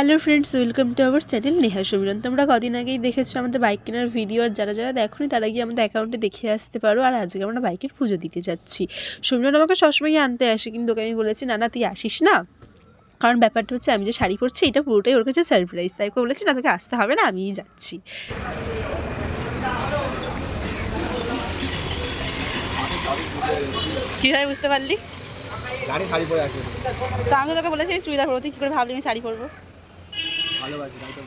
Hello friends welcome to our channel Neha Samiran তোমরা কদিন আগেই দেখেছ আমাদের বাইক কেনার ভিডিও আর যারা যারা দেখোনি তারা গিয়ে আমাদের অ্যাকাউন্টে দেখে আসতে পারো। আর আজকে আমরা বাইকের পুজো দিতে যাচ্ছি। সমীরন আমাকে সবসময় আনতে আসে কিন্তু ওকে আমি বলেছি না না তুই আসিস না। কারণ ব্যাপারটা হচ্ছে আমি যে শাড়ি পরছি এটা পুরোটাই ওর কাছে সারপ্রাইজ তাই ওকে বলেছি না তোকে আসতে হবে না আমিই যাচ্ছি। কীভাবে বুঝতে পারলি? আমি তোকে বলেছি চুড়িদার পরবো তুই কী করে ভাবলি আমি শাড়ি পরবো? ভালোবাসি, তাই তো।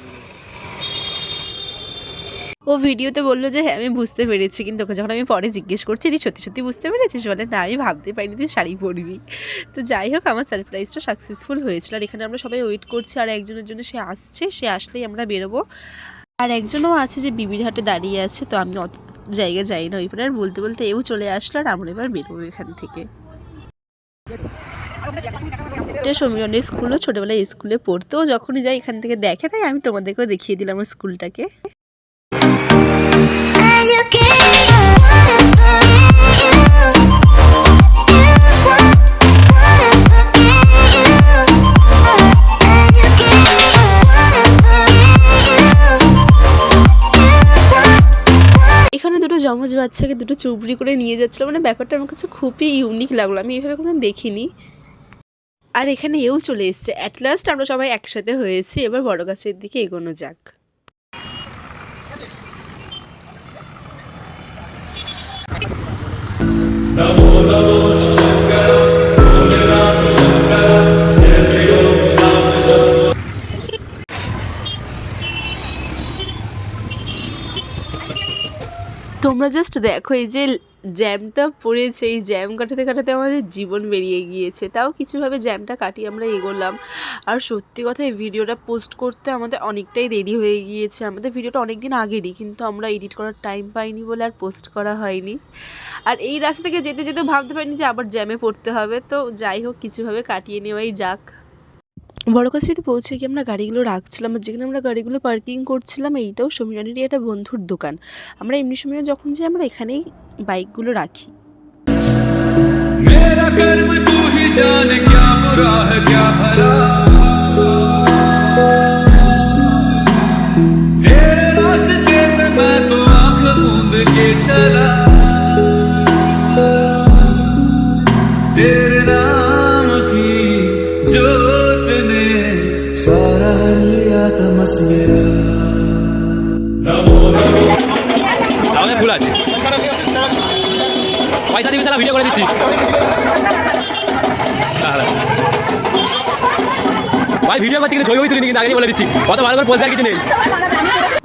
ও ভিডিওতে বলল যে হ্যাঁ আমি বুঝতে পেরেছি। কিন্তু ওকে যখন আমি পরে জিজ্ঞেস করছি তুই সত্যি সত্যি বুঝতে পেরেছিস? বলে, না, আমি ভাবতে পারিনি তুই শাড়ি পরবি। তো যাই হোক, আমার সারপ্রাইজটা সাকসেসফুল হয়েছিল। আর এখানে আমরা সবাই ওয়েট করছি, আর একজনের জন্য সে আসছে, সে আসলেই আমরা বেরোবো। আর একজনও আছে যে বিবির হাটে দাঁড়িয়ে আছে, তো আমি অত জায়গায় যাই না, ওই পরে আর বলতে বলতে এও চলে আসলো, আর আমরা এবার বেরোবো এখান থেকে। এটা সমীরণের স্কুলও ছোটোবেলায় স্কুলে পড়তো। যখনই যাই এখান থেকে দেখে তাই আমি তোমাদেরকেও দেখিয়ে দিলাম স্কুলটাকে। জমজ বাচ্চাকে দুটো চুবড়ি করে নিয়ে যাচ্ছিল। মানে ব্যাপারটা আমার কাছে খুবই ইউনিক লাগল। আমি এইভাবে কোনো দেখিনি। আর এখানে এও চলে এসছে। অ্যাট লাস্ট আমরা সবাই একসাথে হয়েছি। এবার বড় গাছের দিকে এগোনো যাক। তোমরা জাস্ট দেখো এই যে জ্যামটা পড়েছে, এই জ্যাম কাটাতে কাটাতে আমাদের জীবন বেরিয়ে গিয়েছে। তাও কিছুভাবে জ্যামটা কাটিয়ে আমরা এগোলাম। আর সত্যি কথা, এই ভিডিওটা পোস্ট করতে আমাদের অনেকটাই দেরি হয়ে গিয়েছে। আমাদের ভিডিওটা অনেক দিন আগেরই, কিন্তু আমরা এডিট করার টাইম পাইনি বলে আর পোস্ট করা হয়নি। আর এই রাস্তা থেকে যেতে যেতে ভাবতে পারিনি যে আবার জ্যামে পড়তে হবে। তো যাই হোক, কিছুভাবে কাটিয়ে নেওয়াই যাক। বড় কাছিতে পৌঁছে গিয়ে আমরা গাড়িগুলো রাখছিলাম। আর যেখানে আমরা গাড়িগুলো পার্কিং করছিলাম, এইটাও সমীরণেরই একটা বন্ধুর দোকান। আমরা এমনি সময় যখন যাই, আমরা এখানেই বাইকগুলো রাখি। আমাদের ভুল আছে। পয়সা দিবি ভিডিও করে দিচ্ছি। ভাই ভিডিও করছি কিন্তু ছবি তুলিনি, কিন্তু আগে বলে দিচ্ছি। কত ভালো করে পয়সা কিছু নেই।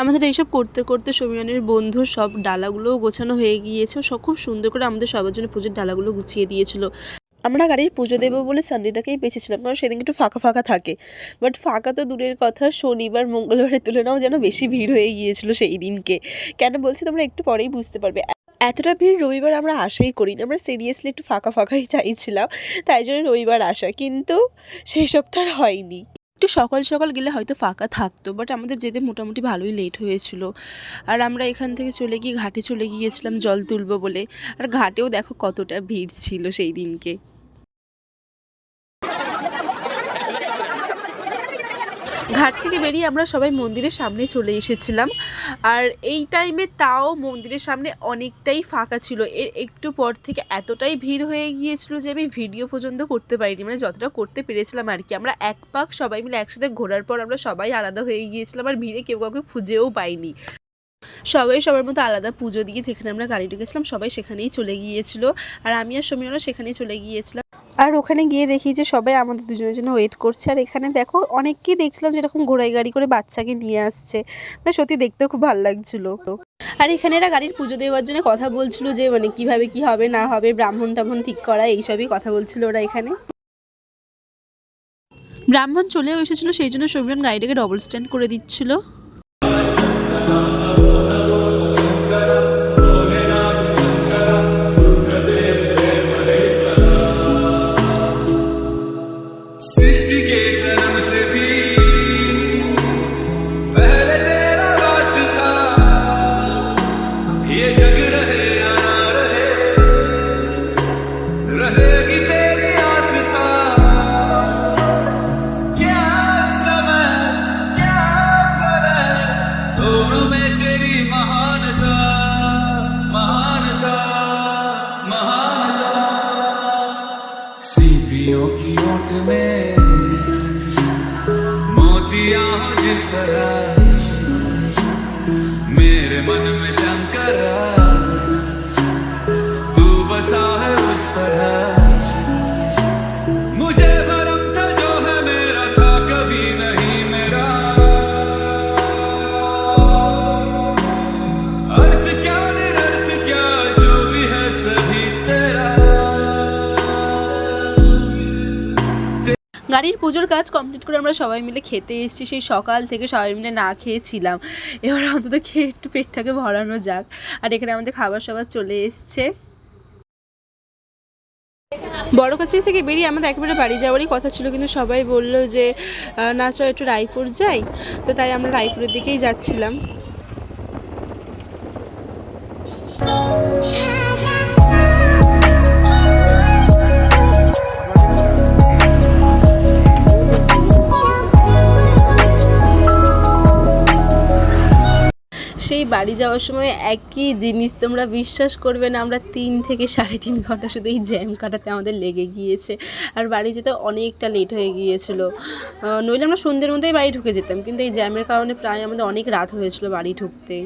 আমাদের এইসব করতে করতে সমীরণের বন্ধুর সব ডালাগুলো গোছানো হয়ে গিয়েছে। খুব সুন্দর করে আমাদের সবার জন্য পুজোর ডালাগুলো গুছিয়ে দিয়েছিল। আমরা গাড়ির পুজো দেবো বলে সানডেটাকেই বেছেছিলাম, কারণ সেদিন একটু ফাঁকা ফাঁকা থাকে। বাট ফাঁকা তো দূরের কথা, শনিবার, মঙ্গলবারের তুলনাও যেন বেশি ভিড় হয়ে গিয়েছিল সেই দিনকে। কেন বলছি তোমরা একটু পরেই বুঝতে পারবে। এতটা ভিড় রবিবার আমরা আশাই করি না আমরা সিরিয়াসলি একটু ফাঁকা ফাঁকাই চাইছিলাম, তাই জন্য রবিবার আসা, কিন্তু সেই সপ্তাহ হয়নি। একটু সকাল সকাল গেলে হয়তো ফাঁকা থাকতো বাট আমাদের যেতে মোটামুটি ভালোই লেট হয়েছিল। আর আমরা এখান থেকে চলে গিয়ে ঘাটে চলে গিয়েছিলাম জল তুলবো বলে। আর ঘাটেও দেখো কতটা ভিড় ছিল সেই দিনকে। ঘাট থেকে বেরিয়ে আমরা সবাই মন্দিরের সামনে চলে এসেছিলাম। আর এই টাইমে তাও মন্দিরের সামনে অনেকটাই ফাঁকা ছিল। এর একটু পর থেকে এতটাই ভিড় হয়ে গিয়েছিল যে আমি ভিডিও পর্যন্ত করতে পারিনি। মানে যতটা করতে পেরেছিলাম আর কি। আমরা এক পাক সবাই মিলে একসাথে ঘোরার পর আমরা সবাই আলাদা হয়ে গিয়েছিলাম আর ভিড়ে কেউ কাউকে খুঁজেও পাইনি। সবাই সবার মতো আলাদা পুজো দিয়ে যেখানে আমরা গাড়ি ঢুকেছিলাম, সবাই সেখানেই চলে গিয়েছিল। আর আমি আর সমীরনও সেখানেই চলে গিয়েছিলাম। আর ওখানে গিয়ে দেখি যে সবাই আমাদের দুজনের জন্য ওয়েট করছে। আর এখানে দেখো অনেককেই দেখছিলাম যেরকম ঘোড়াই গাড়ি করে বাচ্চাকে নিয়ে আসছে। মানে সত্যি দেখতেও খুব ভালো লাগছিল। আর এখানে এরা গাড়ির পুজো দেওয়ার জন্য কথা বলছিল যে মানে কীভাবে কি হবে, না হবে, ব্রাহ্মণ টাহ্মণ ঠিক করা এইসবই কথা বলছিল ওরা এখানে। ব্রাহ্মণ চলেও এসেছিল, সেই জন্য সমীরন গাড়িটাকে ডবল স্ট্যান্ড করে দিচ্ছিল। हो जिस तरह मेरे मन গাড়ির পুজোর কাজ কমপ্লিট করে আমরা সবাই মিলে খেতে এসেছি। সেই সকাল থেকে সবাই মিলে না খেয়েছিলাম। এবার অন্তত খেয়ে একটু পেটটাকে ভরানো যাক। আর এখানে আমাদের খাবার সবার চলে এসছে। বড় কাছে থেকে বেরিয়ে আমাদের একেবারে বাড়ি যাওয়ারই কথা ছিল, কিন্তু সবাই বলল যে না, চল একটু রায়পুর যাই। তো তাই আমরা রায়পুরের দিকেই যাচ্ছিলাম। সেই বাড়ি যাওয়ার সময় একই জিনিস তোমরা বিশ্বাস করবে না, আমরা তিন থেকে সাড়ে তিন ঘণ্টা শুধু এই জ্যাম কাটাতে আমাদের লেগে গিয়েছে। আর বাড়ি যেতে অনেকটা লেট হয়ে গিয়েছিল। নইলে আমরা সন্ধ্যের মধ্যেই বাড়ি ঢুকে যেতাম, কিন্তু এই জ্যামের কারণে প্রায় আমাদের অনেক রাত হয়েছিল বাড়ি ঢুকতে।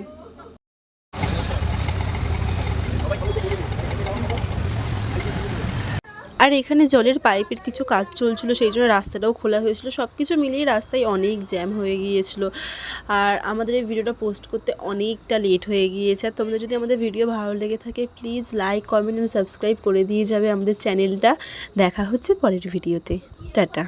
আর এখানে জলের পাইপের কিছু কাজ চলছিল, সেই জন্য রাস্তাটাও খোলা হয়েছিল। সব কিছু মিলিয়ে রাস্তায় অনেক জ্যাম হয়ে গিয়েছিল। আর আমাদের এই ভিডিওটা পোস্ট করতে অনেকটা লেট হয়ে গিয়েছে। আর তোমাদের যদি আমাদের ভিডিও ভালো লেগে থাকে, প্লিজ লাইক, কমেন্ট এবং সাবস্ক্রাইব করে দিয়ে যাবে আমাদের চ্যানেলটা। দেখা হচ্ছে পরের ভিডিওতে। টাটা।